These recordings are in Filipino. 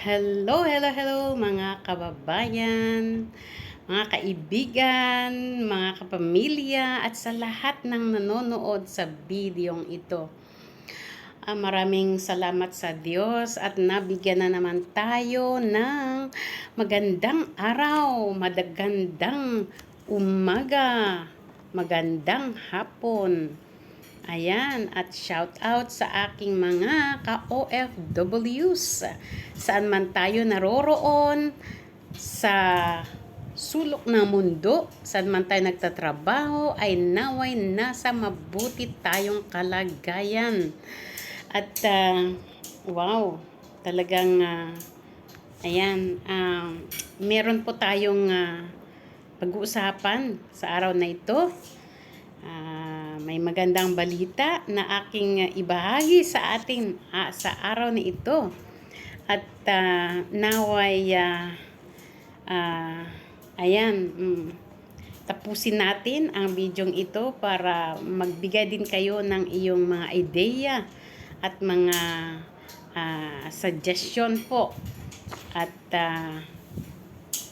Hello, hello, hello mga kababayan, mga kaibigan, mga kapamilya at sa lahat ng nanonood sa bidyong ito. Ah, maraming salamat sa Diyos at nabigyan na naman tayo ng magandang araw, madagandang umaga, magandang hapon. Ayan, at shout out sa aking mga ka-OFWs. Saan man tayo naroroon, sa sulok ng mundo, saan man tayo nagtatrabaho, ay naway nasa mabuti tayong kalagayan. At uh, wow, talagang uh, ayan, uh, meron po tayong uh, pag-uusapan sa araw na ito. Uh, may magandang balita na aking ibahagi sa atin uh, sa araw na ito. At uh, naway uh, uh, ayan, um, tapusin natin ang bidyong ito para magbigay din kayo ng iyong mga ideya at mga uh, suggestion po. At uh,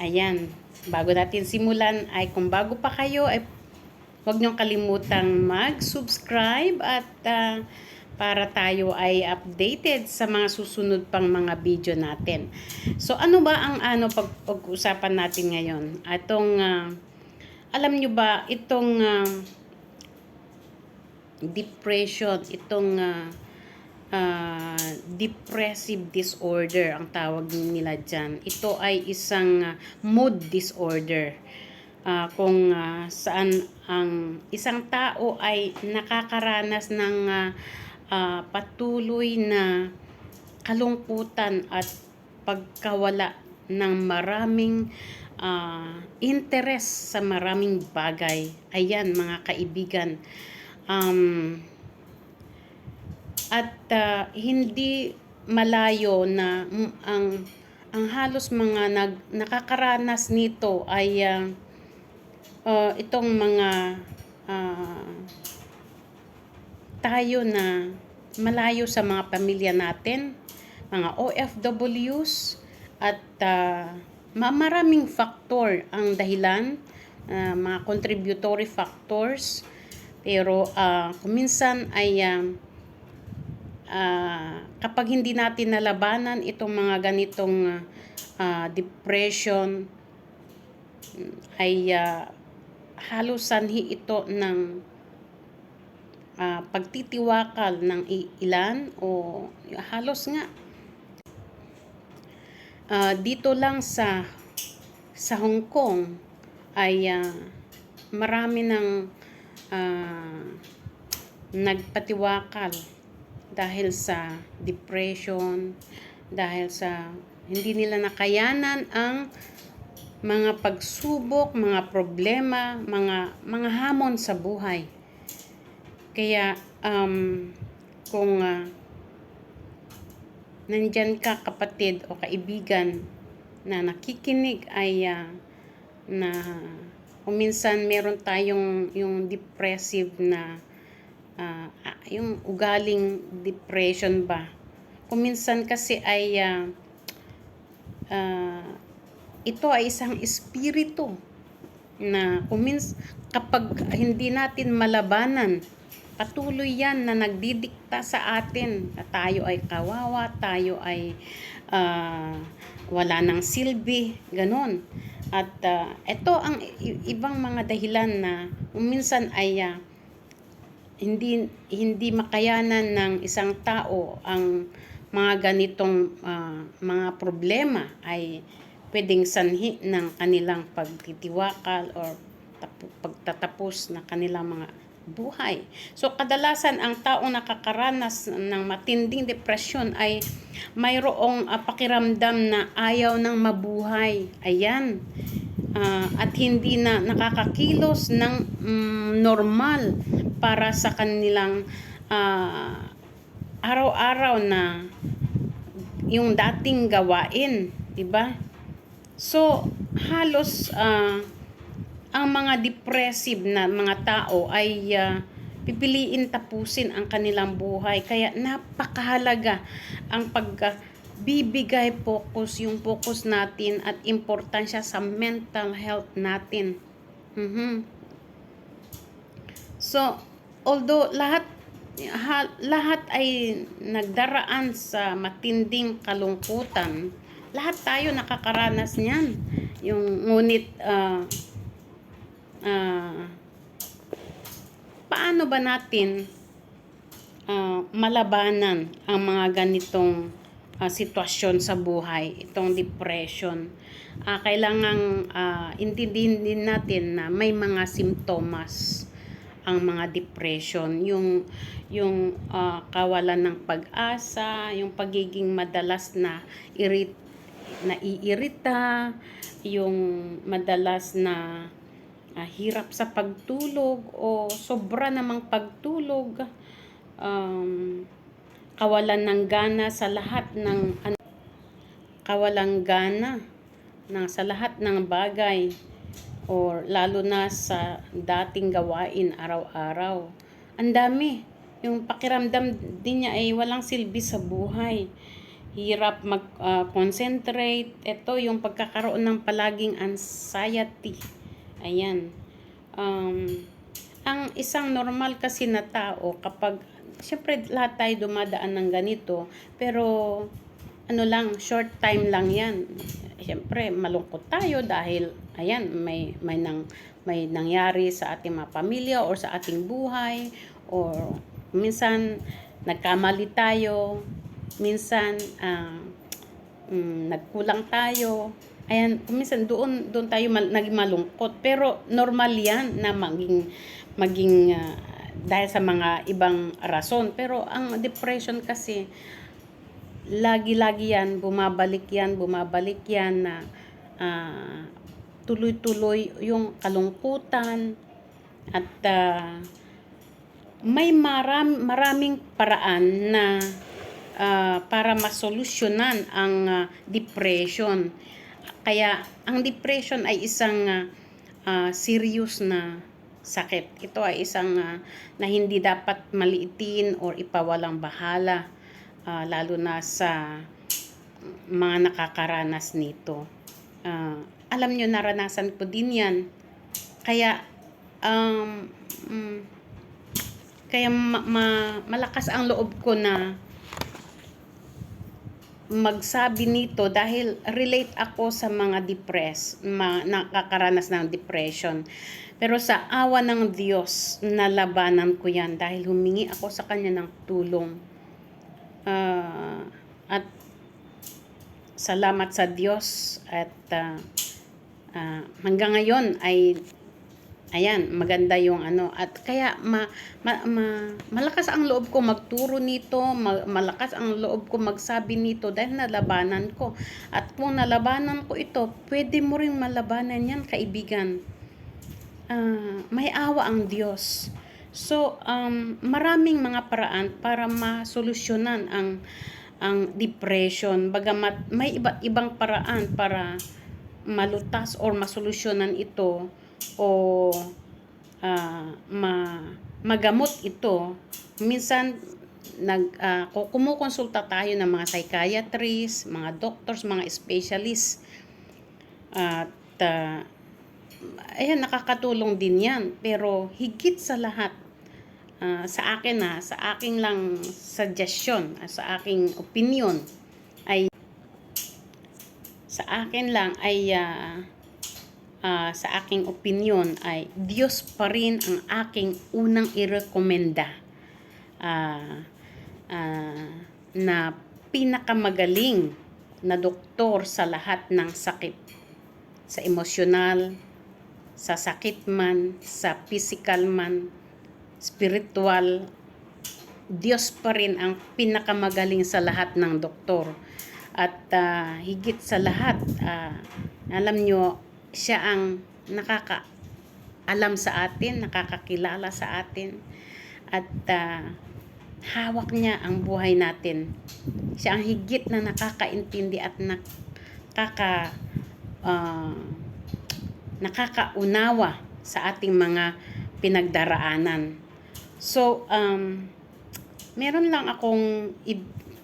ayan, bago natin simulan ay kung bago pa kayo ay Huwag niyong kalimutang mag-subscribe at uh, para tayo ay updated sa mga susunod pang mga video natin. So ano ba ang ano pag-usapan natin ngayon? Atong uh, alam niyo ba itong uh, depression, itong uh, uh, depressive disorder ang tawag nila diyan. Ito ay isang uh, mood disorder uh, kung uh, saan ang isang tao ay nakakaranas ng uh, uh, patuloy na kalungkutan at pagkawala ng maraming uh, interest sa maraming bagay. Ayan mga kaibigan. Um, at uh, hindi malayo na ang ang halos mga nag, nakakaranas nito ay uh, uh, itong mga uh, tayo na malayo sa mga pamilya natin, mga OFWs at uh, maraming factor ang dahilan, uh, mga contributory factors. Pero uh, kuminsan ay uh, uh, kapag hindi natin nalabanan itong mga ganitong uh, depression ay uh, halos sanhi ito ng uh, pagtitiwakal ng ilan o halos nga. Uh, dito lang sa sa Hong Kong ay uh, marami ng uh, nagpatiwakal dahil sa depression, dahil sa hindi nila nakayanan ang mga pagsubok, mga problema, mga mga hamon sa buhay. Kaya um, kung uh, nandyan ka kapatid o kaibigan na nakikinig ay uh, na kuminsan meron tayong yung depressive na uh, yung ugaling depression ba. Kuminsan kasi ay uh, uh, ito ay isang espiritu na kumins kapag hindi natin malabanan, patuloy yan na nagdidikta sa atin na tayo ay kawawa, tayo ay uh, wala ng silbi, ganon. At uh, ito ang ibang mga dahilan na minsan ay uh, hindi hindi makayanan ng isang tao ang mga ganitong uh, mga problema ay pwedeng sanhi ng kanilang pagtitiwakal or pagtatapos na kanilang mga buhay. So kadalasan ang taong nakakaranas ng matinding depresyon ay mayroong uh, pakiramdam na ayaw ng mabuhay. Ayan. Uh, at hindi na nakakakilos ng um, normal para sa kanilang uh, araw-araw na yung dating gawain, 'di ba? So, halos uh, ang mga depressive na mga tao ay uh, pipiliin tapusin ang kanilang buhay. Kaya napakahalaga ang pag uh, bibigay focus yung focus natin at importansya sa mental health natin. Mhm. So, although lahat ha, lahat ay nagdaraan sa matinding kalungkutan, lahat tayo nakakaranas niyan. Yung ngunit ah ah, paano ba natin ah, malabanan ang mga ganitong ah, sitwasyon sa buhay, itong depression? Ah, kailangang ah, intindihin din natin na may mga simptomas ang mga depression, yung yung ah, kawalan ng pag-asa, yung pagiging madalas na irit naiirita, yung madalas na ah, hirap sa pagtulog o sobra namang pagtulog, um, kawalan ng gana sa lahat ng kawalang gana na sa lahat ng bagay or lalo na sa dating gawain araw-araw. Ang dami. Yung pakiramdam din niya ay walang silbi sa buhay. Hirap mag-concentrate. Ito yung pagkakaroon ng palaging anxiety. Ayan. Um, ang isang normal kasi na tao kapag syempre lahat tayo dumadaan ng ganito pero ano lang short time lang yan syempre malungkot tayo dahil ayan may may nang may nangyari sa ating mga pamilya or sa ating buhay or minsan nagkamali tayo minsan ah, mm, nagkulang tayo. Ayan minsan doon doon tayo mal, naging malungkot. Pero normal yan na maging maging ah, dahil sa mga ibang rason. Pero ang depression kasi lagi-lagi yan, bumabalik yan, bumabalik yan na ah, tuloy-tuloy yung kalungkutan. At ah, may maram, maraming paraan na ah, para masolusyonan ang ah, depression. Kaya ang depression ay isang ah, ah, serious na sakit. Ito ay isang ah, na hindi dapat maliitin or ipawalang bahala ah, lalo na sa mga nakakaranas nito. Ah, alam nyo, naranasan ko din yan. Kaya, um, mm, kaya ma- ma- malakas ang loob ko na magsabi nito dahil relate ako sa mga depressed, mga nakakaranas ng depression. Pero sa awa ng Diyos, nalabanan ko yan dahil humingi ako sa Kanya ng tulong. Ah, at salamat sa Diyos at ah, ah, hanggang ngayon ay ayan maganda yung ano. At kaya ma, ma, ma- malakas ang loob ko magturo nito ma- malakas ang loob ko magsabi nito dahil nalabanan ko. At kung nalabanan ko ito pwede mo ring malabanan yan kaibigan. Ah, may awa ang Diyos. So um, maraming mga paraan para masolusyonan ang ang depression. Bagamat may iba ibang paraan para malutas or masolusyonan ito o ah, ma magamot ito. Minsan nag ku- kumukonsulta tayo ng mga psychiatrist, mga doctors, mga specialists. At ah, ayan nakakatulong din yan. Pero higit sa lahat ah, sa akin na sa aking lang suggestion sa aking opinion ay sa akin lang ay ah, ah, sa aking opinion ay Diyos pa rin ang aking unang irekomenda ah, ah, na pinakamagaling na doktor sa lahat ng sakit. Sa emosyonal sa sakit man sa physical man spiritual Diyos pa rin ang pinakamagaling sa lahat ng doktor. At ah, higit sa lahat ah, alam nyo siya ang nakaka alam sa atin, nakakakilala sa atin at ah, hawak niya ang buhay natin. Siya ang higit na nakakaintindi at nakaka ah, nakakaunawa sa ating mga pinagdaraanan. So, um, meron lang akong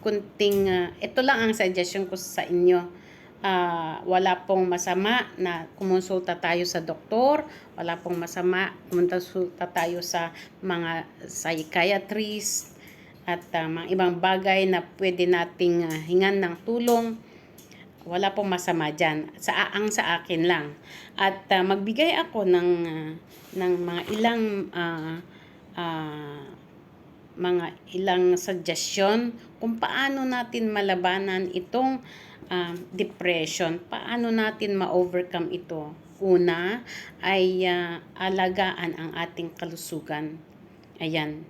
kunting, ah, ito lang ang suggestion ko sa inyo. Ah, wala pong masama na kumonsulta tayo sa doktor, wala pong masama kumonsulta tayo sa mga psychiatrist at ah, mga ibang bagay na pwede nating ah, hingan ng tulong. Wala pong masama dyan. Sa, ang sa akin lang. At ah, magbigay ako ng, ah, ng mga ilang ah, ah, mga ilang suggestion kung paano natin malabanan itong ah, depression, paano natin ma-overcome ito. Una ay ah, alagaan ang ating kalusugan. Ayan.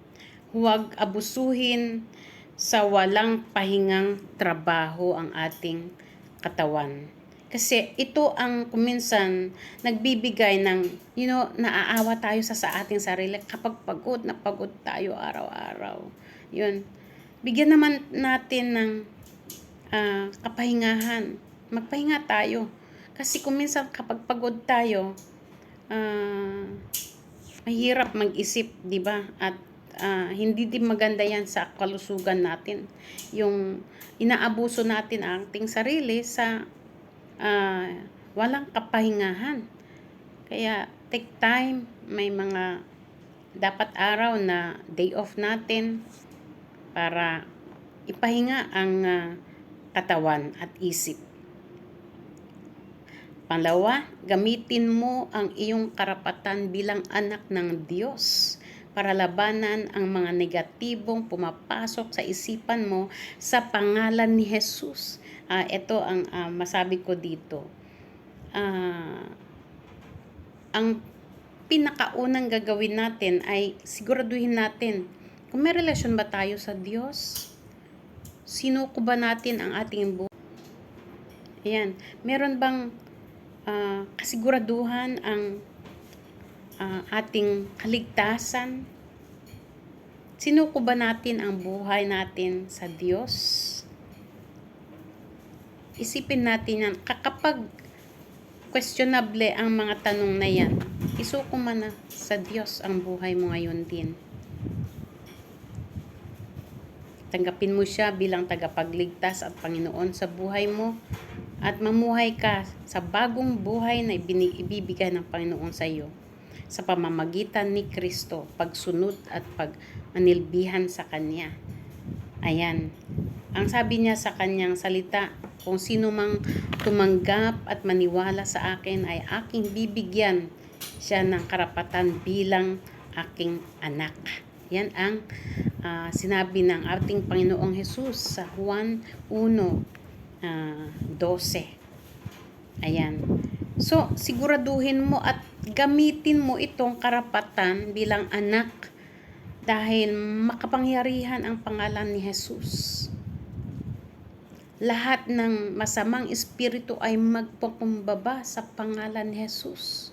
Huwag abusuhin sa walang pahingang trabaho ang ating katawan. Kasi ito ang kuminsan nagbibigay ng, you know, naaawa tayo sa sa ating sarili kapag pagod na pagod tayo araw-araw. Yun. Bigyan naman natin ng ah, kapahingahan. Magpahinga tayo. Kasi kung minsan kapag pagod tayo, ah, mahirap mag-isip, di ba? At ah, hindi din maganda yan sa kalusugan natin. Yung inaabuso natin ang ating sarili sa ah, walang kapahingahan. Kaya take time, may mga dapat araw na day off natin para ipahinga ang ah, katawan at isip. Pangalawa, gamitin mo ang iyong karapatan bilang anak ng Diyos para labanan ang mga negatibong pumapasok sa isipan mo sa pangalan ni Jesus. Ah, ito ang ah, masabi ko dito. Ah, ang pinakaunang gagawin natin ay siguraduhin natin kung may relasyon ba tayo sa Diyos? Sino ko ba natin ang ating buhay? Ayan. Meron bang ah, kasiguraduhan ang ah, ating kaligtasan? Sino ko ba natin ang buhay natin sa Diyos? Isipin natin yan. Kapag questionable ang mga tanong na yan, isuko man na sa Diyos ang buhay mo ngayon din. Tanggapin mo siya bilang tagapagligtas at Panginoon sa buhay mo at mamuhay ka sa bagong buhay na ibibigay ng Panginoon sa iyo sa pamamagitan ni Kristo, pagsunod at pagmanilbihan sa Kanya. Ayan. Ang sabi niya sa kanyang salita, kung sino mang tumanggap at maniwala sa akin ay aking bibigyan siya ng karapatan bilang aking anak. Yan ang ah, sinabi ng ating Panginoong Jesus sa Juan 1, ah, 12. Ayan. So, siguraduhin mo at gamitin mo itong karapatan bilang anak dahil makapangyarihan ang pangalan ni Jesus. Lahat ng masamang espiritu ay magpakumbaba sa pangalan ni Jesus.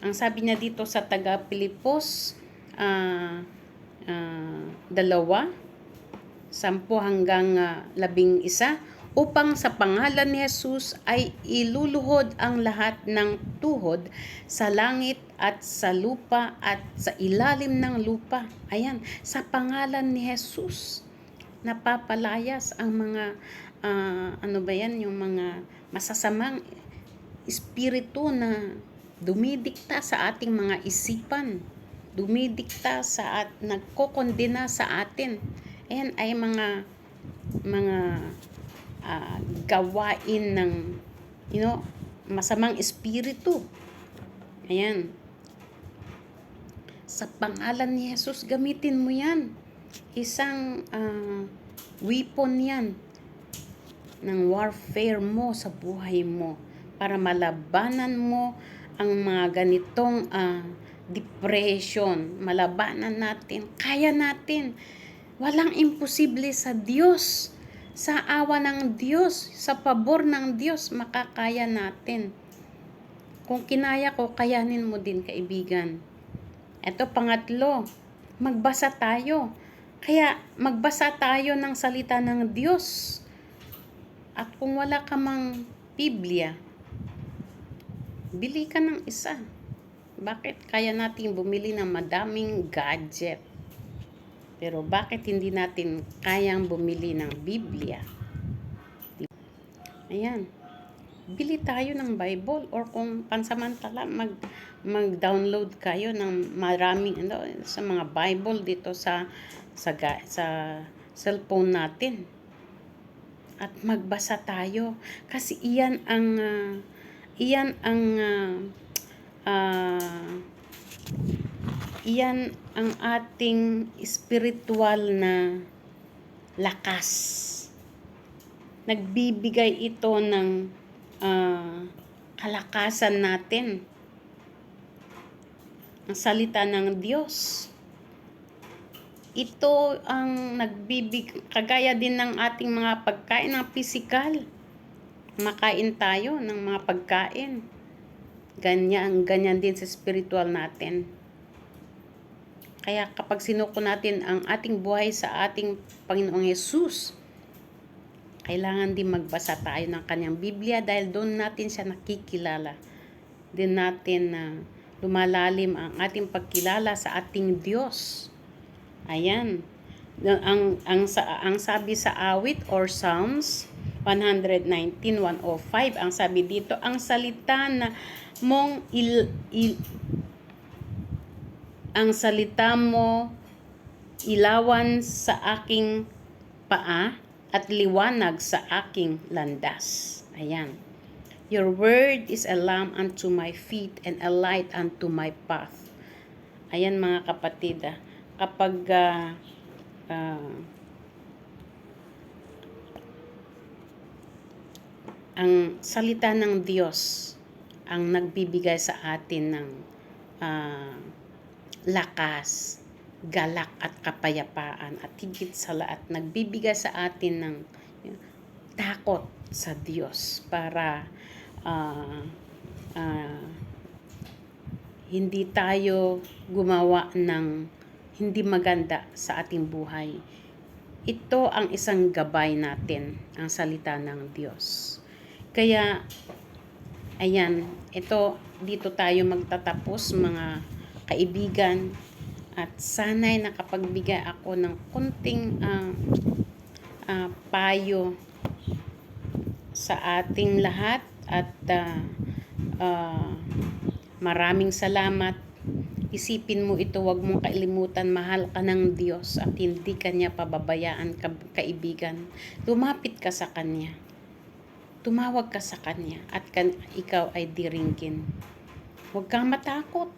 Ang sabi niya dito sa taga Pilipos, ah, dalawa, sampu hanggang ah, labing isa, upang sa pangalan ni Jesus ay iluluhod ang lahat ng tuhod sa langit at sa lupa at sa ilalim ng lupa. Ayan, sa pangalan ni Jesus napapalayas ang mga ah, ano ba yan yung mga masasamang espiritu na dumidikta sa ating mga isipan dumidikta sa at nagkokondena sa atin. Ayan ay mga mga ah, gawain ng you know masamang espiritu. Ayan. Sa pangalan ni Jesus gamitin mo yan. Isang ah, weapon yan ng warfare mo sa buhay mo para malabanan mo ang mga ganitong ah, depression. Malabanan natin. Kaya natin. Walang imposible sa Diyos. Sa awa ng Diyos, sa pabor ng Diyos, makakaya natin. Kung kinaya ko, kayanin mo din, kaibigan. Ito pangatlo, magbasa tayo. Kaya magbasa tayo ng salita ng Diyos. At kung wala ka mang Biblia, bili ka ng isa. Bakit kaya natin bumili ng madaming gadget? Pero bakit hindi natin kayang bumili ng Biblia? Ayan. Bili tayo ng Bible or kung pansamantala mag mag-download kayo ng maraming ano sa mga Bible dito sa sa sa cellphone natin. At magbasa tayo kasi iyan ang ah, iyan ang ah, ah, iyan ang ating spiritual na lakas. Nagbibigay ito ng ah, kalakasan natin. Ang salita ng Diyos. Ito ang nagbibig kagaya din ng ating mga pagkain ng pisikal. Makain tayo ng mga pagkain. Ganyan, ganyan din sa spiritual natin. Kaya kapag sinuko natin ang ating buhay sa ating Panginoong Yesus, kailangan din magbasa tayo ng kanyang Biblia dahil doon natin siya nakikilala. Din natin na lumalalim ang ating pagkilala sa ating Diyos. Ayan. Ang, ang, sa, ang sabi sa awit or Psalms 119.105, ang sabi dito, ang salita na mong il, il, ang salita mo ilawan sa aking paa at liwanag sa aking landas. Ayan. Your word is a lamp unto my feet and a light unto my path. Ayan mga kapatid, ah, kapag ah, ah, ang salita ng Diyos ang nagbibigay sa atin ng ah, lakas, galak at kapayapaan at higit sa lahat nagbibigay sa atin ng takot sa Diyos para ah, ah, hindi tayo gumawa ng hindi maganda sa ating buhay. Ito ang isang gabay natin, ang salita ng Diyos. Kaya, ayan, ito, dito tayo magtatapos mga kaibigan at sana'y nakapagbigay ako ng kunting ah, ah, payo sa ating lahat at ah, ah, maraming salamat. Isipin mo ito, wag mong kailimutan, mahal ka ng Diyos at hindi ka pababayaan ka, kaibigan. Lumapit ka sa Kanya. Tumawag ka sa Kanya at kan, ikaw ay diringgin. Huwag kang matakot.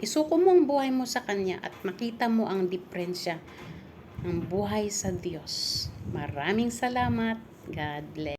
Isuko mo ang buhay mo sa Kanya at makita mo ang diferensya ng buhay sa Diyos. Maraming salamat. God bless.